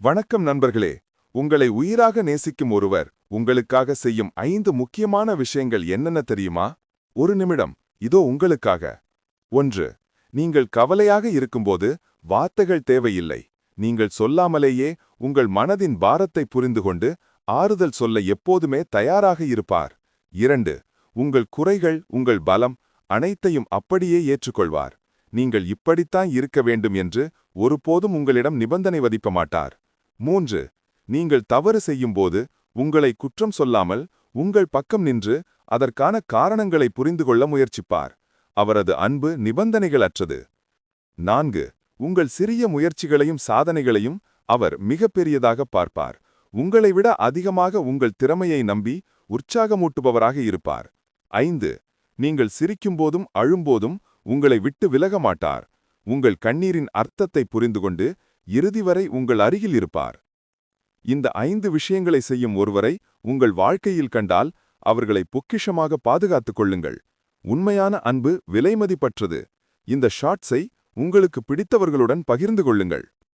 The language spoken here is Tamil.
வணக்கம் நண்பர்களே. உங்களை உயிராக நேசிக்கும் ஒருவர் உங்களுக்காக செய்யும் ஐந்து முக்கியமான விஷயங்கள் என்னென்ன தெரியுமா? ஒரு நிமிடம் இதோ உங்களுக்காக. ஒன்று நீங்கள் கவலையாக இருக்கும்போது வார்த்தைகள் தேவையில்லை. நீங்கள் சொல்லாமலேயே உங்கள் மனதின் பாரத்தை புரிந்து கொண்டு ஆறுதல் சொல்ல எப்போதுமே தயாராக இருப்பார். இரண்டு உங்கள் குறைகள் உங்கள் பலம் அனைத்தையும் அப்படியே ஏற்றுக்கொள்வார். நீங்கள் இப்படித்தான் இருக்க வேண்டும் என்று ஒருபோதும் உங்களிடம் நிபந்தனை வதிப்ப மாட்டார். மூன்று நீங்கள் தவறு செய்யும்போது உங்களை குற்றம் சொல்லாமல் உங்கள் பக்கம் நின்று அதற்கான காரணங்களை புரிந்து கொள்ள முயற்சிப்பார். அவரது அன்பு நிபந்தனைகளற்றது. நான்கு உங்கள் சிறிய முயற்சிகளையும் சாதனைகளையும் அவர் மிகப்பெரியதாக பார்ப்பார். உங்களை விட அதிகமாக உங்கள் திறமையை நம்பி உற்சாகமூட்டுபவராக இருப்பார். ஐந்து நீங்கள் சிரிக்கும்போதும் அழும்போதும் உங்களை விட்டு விலக மாட்டார் உங்கள் கண்ணீரின் அர்த்தத்தை புரிந்து கொண்டு இறுதி வரை உங்கள் அருகில் இருப்பார். இந்த ஐந்து விஷயங்களை செய்யும் ஒருவரை உங்கள் வாழ்க்கையில் கண்டால் அவர்களை பொக்கிஷமாக பாதுகாத்துக் கொள்ளுங்கள். உண்மையான அன்பு விலைமதிப்பற்றது. இந்த ஷார்ட்ஸை உங்களுக்கு பிடித்தவர்களுடன் பகிர்ந்து கொள்ளுங்கள்.